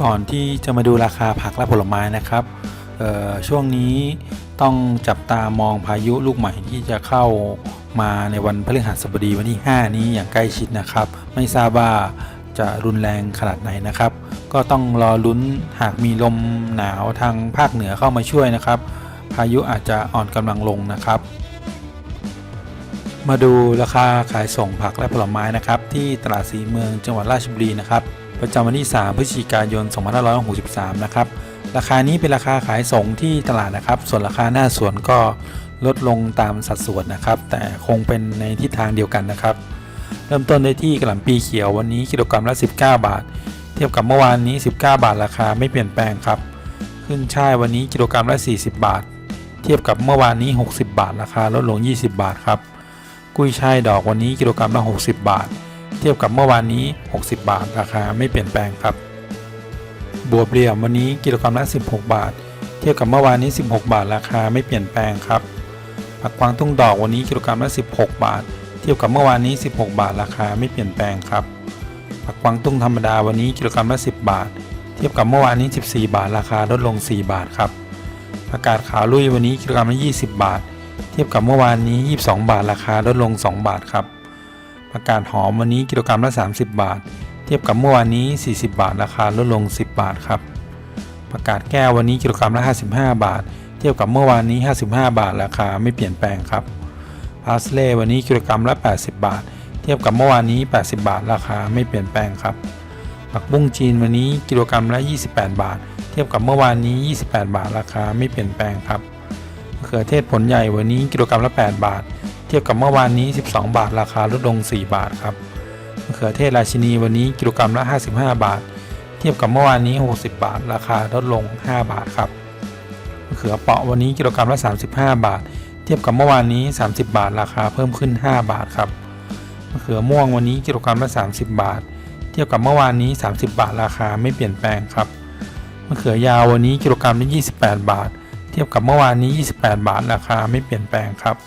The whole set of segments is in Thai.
ก่อนที่จะมาดูราคาผักและผลไม้นะครับช่วงนี้ต้องจับตามองพายุลูกใหม่ที่จะเข้ามาในวันพฤหัสบดีวันที่ 5 นี้อย่างใกล้ชิดนะครับ ไม่ทราบว่าจะรุนแรงขนาดไหนนะครับ ก็ต้องรอลุ้นหากมีลมหนาวทางภาคเหนือเข้ามาช่วยนะครับ พายุอาจจะอ่อนกำลังลงนะครับ มาดูราคาขายส่งผักและผลไม้นะครับ ที่ตลาดสีเมืองจังหวัดราชบุรีนะครับ ประจำวันที่ 3 พฤศจิกายน 2563 นะครับ ราคานี้เป็นราคาขายส่งที่ตลาดนะครับ ส่วนราคาหน้าสวนก็ลดลงตามสัดส่วนนะครับ แต่คงเป็นในทิศทางเดียวกันนะครับ เริ่มต้นได้ที่กระหล่ำปีเขียววันนี้กิโลกรัมละ 19 บาท เทียบกับเมื่อวานนี้ 19 บาทราคาไม่เปลี่ยนแปลงครับ ขึ้นช่ายวันนี้กิโลกรัมละ 40 บาท เทียบกับเมื่อวานนี้ 60 บาท ราคาลดลง 20 บาทครับ กุ้ยช่ายดอกวันนี้กิโลกรัมละ 60 บาท เทียบกับเมื่อวานนี้ 60 บาท ราคาไม่เปลี่ยนแปลงครับ บวบเหลี่ยมวันนี้กิโลกรัมละ 16 บาท เทียบกับเมื่อวานนี้ 16 บาท ราคาไม่เปลี่ยนแปลงครับผักกวางตุ้งดอกวันนี้กิโลกรัมละ 16 บาท เทียบกับเมื่อวานนี้ 16 บาท ราคาไม่เปลี่ยนแปลงครับผักกวางตุ้งธรรมดาวันนี้กิโลกรัมละ 10 บาท เทียบกับเมื่อวานนี้ 14 บาท ราคาลดลง 4 บาทครับผักกาดขาวลุยวันนี้กิโลกรัมละ 20 บาท เทียบกับเมื่อวานนี้ 22 บาท ราคาลดลง 2 บาทครับ ผักกาดหอมวันนี้กิโลกรัมละ 30 บาท เทียบกับเมื่อวานนี้ 40 บาท ราคาลดลง 10 บาทครับผักกาดแก้ววันนี้กิโลกรัมละ 55 บาท เทียบกับเมื่อวานนี้ 55 บาท ราคาไม่เปลี่ยนแปลงครับพาสเล่วันนี้กิโลกรัมละ 80 บาท เทียบกับเมื่อวานนี้ 80 บาท ราคาไม่เปลี่ยนแปลงครับผักบุ้งจีนวันนี้กิโลกรัมละ 28 บาท เทียบกับเมื่อวานนี้ 28 บาท ราคาไม่เปลี่ยนแปลงครับมะเขือเทศผลใหญ่วันนี้กิโลกรัมละ 8 บาท ทียบกับเมื่อวานนี้ 12 บาท ราคาลดลง 4 บาทครับมะเขือเทศราชินีวันนี้กิโลกรัมละ 55 บาท เทียบกับเมื่อวานนี้ 60 บาท ราคาลดลง 5 บาทครับมะเขือเปราะวันนี้กิโลกรัมละ 35 บาท เทียบกับเมื่อวานนี้ 30 บาท ราคาเพิ่มขึ้น 5 บาทครับมะเขือม่วงวันนี้กิโลกรัมละ 30 บาท เทียบกับเมื่อวานนี้ 30 บาท ราคาไม่เปลี่ยนแปลงครับมะเขือยาววันนี้กิโลกรัมละ 28 บาท เทียบกับเมื่อวานนี้ 28 บาท ราคาไม่เปลี่ยนแปลงครับ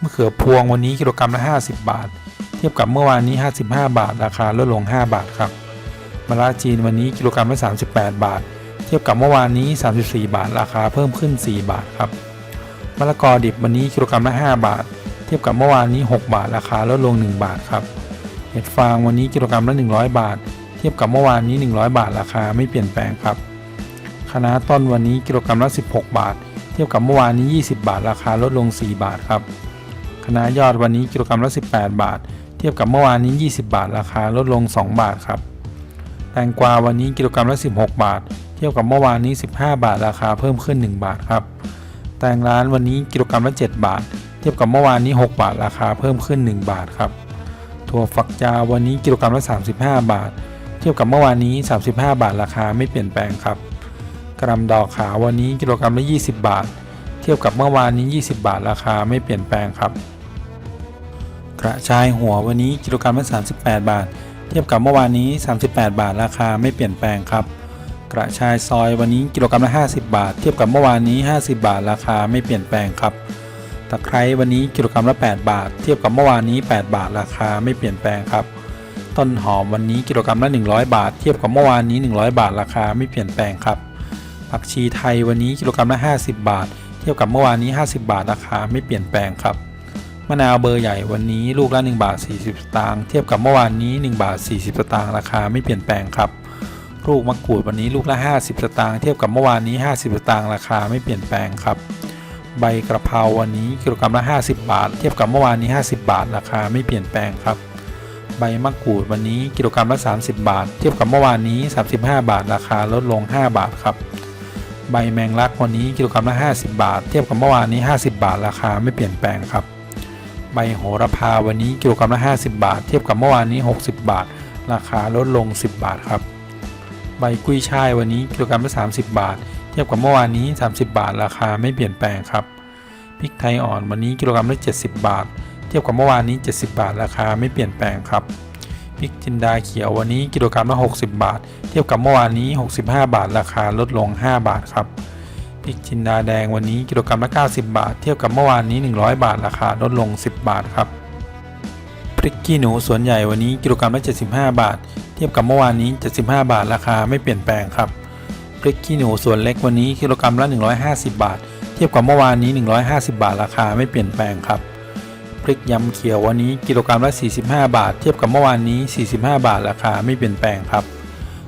มะเขือพวงวันนี้กิโลกรัมละ 50 บาท เทียบกับเมื่อวานนี้ 55 บาท ราคาลดลง 5 บาทครับมะระจีนวันนี้กิโลกรัมละ 38 บาท เทียบกับเมื่อวานนี้ 34 บาท ราคาเพิ่มขึ้น 4 บาทครับมะละกอดิบวันนี้กิโลกรัมละ 5 บาท เทียบกับเมื่อวานนี้ 6 บาท ราคาลดลง 1 บาทครับเห็ดฟางวันนี้กิโลกรัมละ 100 บาท เทียบกับเมื่อวานนี้ 100 บาท ราคาไม่เปลี่ยนแปลงครับคะน้าต้นวันนี้กิโลกรัมละ 16 บาท เทียบกับเมื่อวานนี้ 20 บาท ราคาลดลง 4 บาทครับ คณะยอดวันนี้กิโลกรัมละ 18 บาท เทียบกับเมื่อวานนี้ 20 บาท ราคาลดลง 2 บาทครับ แตงกวาวันนี้กิโลกรัมละ 16 บาท เทียบกับเมื่อวานนี้ 15 บาท ราคาเพิ่มขึ้น 1 บาทครับ แตงร้านวันนี้กิโลกรัมละ 7 บาท เทียบกับเมื่อวานนี้ 6 บาท ราคาเพิ่มขึ้น 1 บาทครับ ถั่วฝักยาววันนี้กิโลกรัมละ 35 บาท เทียบกับเมื่อวานนี้ 35 บาท ราคาไม่เปลี่ยนแปลงครับ กระดอกขาววันนี้กิโลกรัมละ 20 บาท เทียบกับเมื่อวานนี้ 20 บาท ราคาไม่เปลี่ยนแปลงครับ ระชายหัววันนี้กิโลกรัมละ38 บาท เทียบกับเมื่อวานนี้ 38 บาทราคาไม่เปลี่ยนแปลงครับ กระชายซอยวันนี้กิโลกรัมละ50 บาท เทียบกับเมื่อวานนี้ 50 บาทราคาไม่เปลี่ยนแปลงครับ ตะไคร้วันนี้กิโลกรัมละ 8 บาท เทียบกับเมื่อวานนี้ 8 บาทราคาไม่เปลี่ยนแปลงครับต้นหอมวันนี้กิโลกรัมละ 100 บาท เทียบกับเมื่อวานนี้ 100 บาทราคาไม่เปลี่ยนแปลงครับผักชีไทยวันนี้กิโลกรัมละ 50 บาท เทียบกับเมื่อวานนี้ 50 บาทราคาไม่เปลี่ยนแปลงครับ มะนาวเบอร์ใหญ่วันนี้ลูกละ1บาท40 สตางค์เทียบกับเมื่อวานนี้1บาท40 สตางค์ราคาไม่เปลี่ยนแปลงครับ ลูกมะกรูดวันนี้ลูกละ 50 สตางค์เทียบกับเมื่อวานนี้ 50 สตางค์ราคาไม่เปลี่ยนแปลงครับ ใบกระเพราวันนี้กิโลกรัมละ 50 บาท เทียบกับเมื่อวานนี้ 50 บาท ราคาไม่เปลี่ยนแปลงครับ ใบมะกรูดวันนี้กิโลกรัมละ 30 บาท เทียบกับเมื่อวานนี้ 35 บาท ราคาลดลง 5 บาทครับใบแมงลักวันนี้กิโลกรัมละ 50 บาท เทียบกับเมื่อวานนี้ 50 บาท ราคาไม่เปลี่ยนแปลงครับ ใบโหระพาวันนี้กิโลกรัมละ 50 บาท เทียบกับเมื่อวานนี้ 60 บาท ราคาลดลง 10 บาทครับ ใบกุ้ยช่ายวันนี้กิโลกรัมละ 30 บาท เทียบกับเมื่อวานนี้ 30 บาท ราคาไม่เปลี่ยนแปลงครับ พริกไทยอ่อนวันนี้กิโลกรัมละ 70 บาท เทียบกับเมื่อวานนี้ 70 บาท ราคาไม่เปลี่ยนแปลงครับ พริกจินดาเขียววันนี้กิโลกรัมละ 60 บาท เทียบกับเมื่อวานนี้ 65 บาท ราคาลดลง 5 บาทครับ พริกจินดาแดงวันนี้กิโลกรัมละ 90 บาท เทียบกับเมื่อวานนี้ 100 บาท ราคาลดลง 10 บาทครับ พริกขี้หนูสวนใหญ่วันนี้กิโลกรัมละ 75 บาท เทียบกับเมื่อวานนี้ 75 บาท ราคาไม่เปลี่ยนแปลงครับ พริกขี้หนูส่วนเล็กวันนี้กิโลกรัมละ 150 บาท เทียบกับเมื่อวานนี้ 150 บาท ราคาไม่เปลี่ยนแปลงครับ พริกยำเขียววันนี้กิโลกรัมละ 45 บาท เทียบกับเมื่อวานนี้ 45 บาท ราคาไม่เปลี่ยนแปลงครับ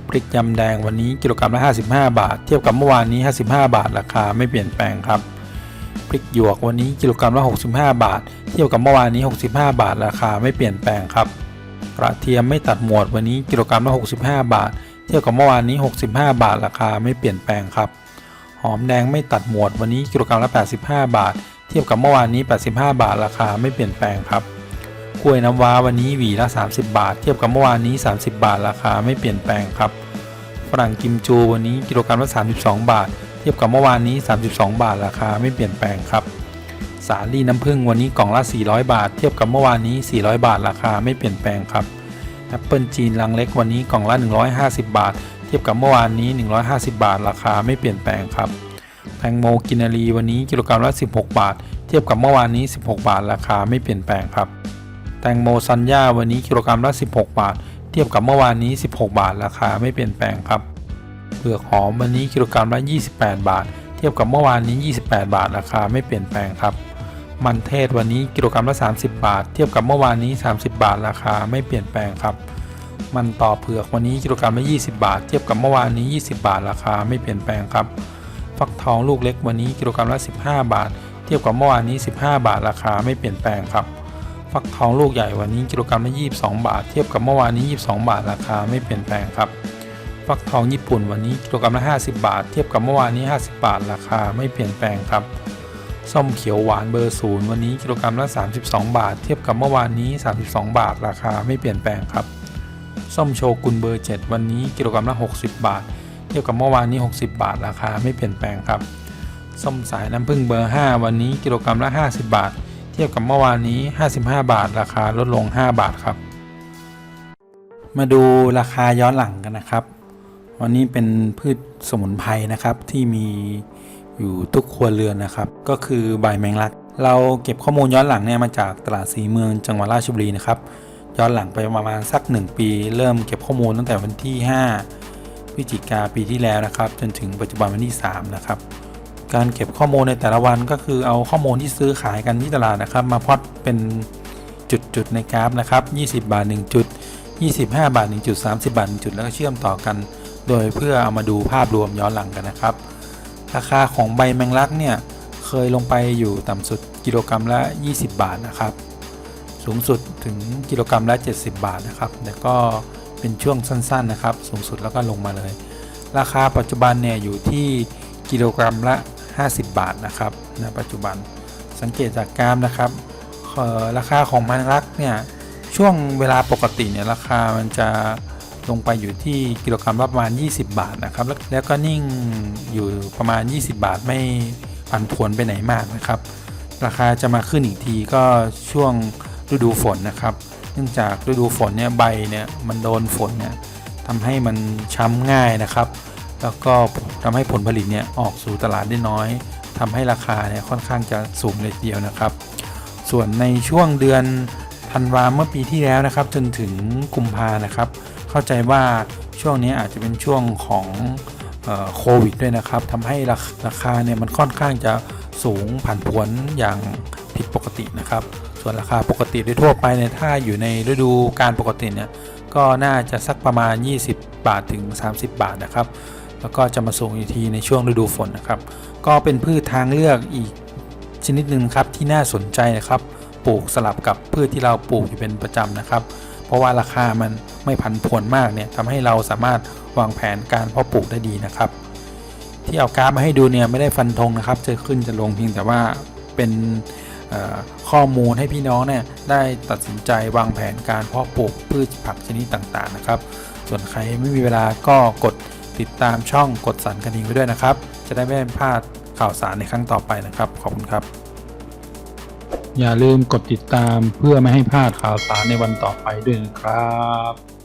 พริกยำแดงวันนี้กิโลกรัมละ 55 บาท เทียบกับเมื่อวานนี้ 55 บาท ราคาไม่เปลี่ยนแปลงครับ พริกหยวกวันนี้กิโลกรัมละ 65 บาท เทียบกับเมื่อวานนี้ 65 บาท ราคาไม่เปลี่ยนแปลงครับ กระเทียมไม่ตัดหมวดวันนี้กิโลกรัมละ 65 บาท เทียบกับเมื่อวานนี้ 65 บาท ราคาไม่เปลี่ยนแปลงครับ หอมแดงไม่ตัดหมวดวันนี้กิโลกรัมละ 85 บาท เทียบกับเมื่อวานนี้ 85 บาท ราคาไม่เปลี่ยนแปลงครับ กล้วยน้ำว้าวันนี้หวีละ 30 บาท เทียบกับเมื่อวานนี้ 30 บาท ราคาไม่เปลี่ยนแปลงครับฝรั่งกิมจูวันนี้กิโลกรัมละ32 บาท เทียบกับเมื่อวานนี้ 32 บาท ราคาไม่เปลี่ยนแปลงครับ สาลี่น้ำผึ้งวันนี้กล่องละ 400 บาท เทียบกับเมื่อวานนี้ 400 บาท ราคาไม่เปลี่ยนแปลงครับแอปเปิลจีนลังเล็กวันนี้กล่องละ 150 บาท เทียบกับเมื่อวานนี้ 150 บาท ราคาไม่เปลี่ยนแปลงครับแตงโมกินารีวันนี้กิโลกรัมละ 16 บาท เทียบกับเมื่อวานนี้ 16 บาท ราคาไม่เปลี่ยนแปลงครับ ตงโมซันย่าวันนี้กิโลกรัมละ 16 บาท เทียบกับเมื่อวานนี้ 16 บาทราคาไม่เปลี่ยนแปลงครับเปลือกหอมวันนี้กิโลกรัมละ 28 บาท เทียบกับเมื่อวานนี้ 28 บาทราคาไม่เปลี่ยนแปลงครับ มันเทศวันนี้กิโลกรัมละ 30 บาท เทียบกับเมื่อวานนี้ 30 บาทราคาไม่เปลี่ยนแปลงครับ มันต่อเผือกวันนี้กิโลกรัมละ 20 บาท เทียบกับเมื่อวานนี้ 20 บาทราคาไม่เปลี่ยนแปลงครับฟักทองลูกเล็กวันนี้กิโลกรัมละ 15 บาท เทียบกับเมื่อวานนี้ 15 บาทราคาไม่เปลี่ยนแปลงครับ ฟักทองลูกใหญ่วันนี้กิโลกรัมละ22 บาท เทียบกับเมื่อวานนี้ 22 บาทราคาไม่เปลี่ยนแปลงครับ ฟักทองญี่ปุ่นวันนี้กิโลกรัมละ50 บาท เทียบกับเมื่อวานนี้ 50 บาทราคาไม่เปลี่ยนแปลงครับ ส้มเขียวหวานเบอร์ศูนย์วันนี้กิโลกรัมละ32 บาท เทียบกับเมื่อวานนี้ 32 บาทราคาไม่เปลี่ยนแปลงครับ ส้มโชกุนเบอร์ 7 วันนี้กิโลกรัมละ60 บาท เทียบกับเมื่อวานนี้ 60 บาทราคาไม่เปลี่ยนแปลงครับ ส้มสายน้ำผึ้งเบอร์ 5 วันนี้กิโลกรัมละ 50 บาท ทียบกับเมื่อวานนี้ 55 บาท ราคาลดลง 5 บาทครับ มาดูราคาย้อนหลังกันนะครับ วันนี้เป็นพืชสมุนไพรนะครับที่มีอยู่ทุกครัวเรือนนะครับ ก็คือใบแมงลัก เราเก็บข้อมูลย้อนหลังเนี่ยมาจากตลาดสีเมืองจังหวัดราชบุรีนะครับย้อนหลังไปประมาณสัก 1 ปี เริ่มเก็บข้อมูลตั้งแต่วันที่ 5 พฤศจิกาปีที่แล้วนะครับ จนถึงปัจจุบันวันที่ 3 นะครับ การเก็บข้อมูลในแต่ละวันก็คือเอาข้อมูลที่ซื้อขายกันที่ตลาดนะครับ มาพอตเป็นจุดๆในกราฟนะครับ 20 บาท 1 จุด 25 บาท 1 จุด 30 บาท 1 จุด แล้วก็เชื่อมต่อกัน โดยเพื่อเอามาดูภาพรวมย้อนหลังกันนะครับ ราคาของใบแมงลักเนี่ยเคยลงไปอยู่ต่ำสุดกิโลกรัมละ 20 บาทนะครับ สูงสุดถึงกิโลกรัมละ 70 บาทนะครับแต่ก็เป็นช่วงสั้นๆนะครับ สูงสุดแล้วก็ลงมาเลย ราคาปัจจุบันเนี่ยอยู่ที่กิโลกรัมละ 50 บาทนะครับณปัจจุบันสังเกตจากกราฟนะครับราคาของแมงลักเนี่ยช่วงเวลาปกติเนี่ยราคามันจะลงไปอยู่ที่กิโลกรัมละประมาณ 20 บาทนะครับแล้วแล้วก็นิ่งอยู่ประมาณ 20 บาทไม่ผันผวนไปไหนมากนะครับ ราคาจะมาขึ้นอีกทีก็ช่วงฤดูฝนนะครับ เนื่องจากฤดูฝนเนี่ยใบเนี่ยมันโดนฝนเนี่ยทำให้มันช้ำง่ายนะครับ แล้วก็ทำให้ผลผลิตเนี่ยออกสู่ตลาดได้น้อยทำให้ราคาเนี่ยค่อนข้างจะสูงเลยทีเดียวนะครับ ส่วนในช่วงเดือนธันวาเมื่อปีที่แล้วนะครับ จนถึงกุมภานะครับ เข้าใจว่าช่วงนี้อาจจะเป็นช่วงของโควิดด้วยนะครับทำให้ราคราคาเนี่ยมันค่อนข้างจะสูงผันผวนอย่างผิดปกตินะครับ ส่วนราคาปกติโดยทั่วไปเนี่ยถ้าอยู่ในฤดูการปกติเนี่ยก็น่าจะสักประมาณ 20 บาทถึง 30 บาทนะครับ แล้วก็จะมาสูงอีกทีในช่วงฤดูฝนนะครับ ก็เป็นพืชทางเลือกอีกชนิดหนึ่งครับที่น่าสนใจนะครับ ปลูกสลับกับพืชที่เราปลูกอยู่เป็นประจำนะครับ เพราะว่าราคามันไม่ผันผวนมากเนี่ยทำให้เราสามารถวางแผนการเพาะปลูกได้ดีนะครับ ที่เอากราฟมาให้ดูเนี่ยไม่ได้ฟันธงนะครับจะขึ้นจะลงเพียงแต่ว่าเป็นข้อมูลให้พี่น้องเนี่ยได้ตัดสินใจวางแผนการเพาะปลูกพืชผักชนิดต่างๆนะครับ ส่วนใครไม่มีเวลาก็กด ติดตามช่องกดสั่นกระดิ่งไว้ด้วยนะครับ จะได้ไม่พลาดข่าวสารในครั้งต่อไปนะครับ ขอบคุณครับ อย่าลืมกดติดตามเพื่อไม่ให้พลาดข่าวสารในวันต่อไปด้วยนะครับ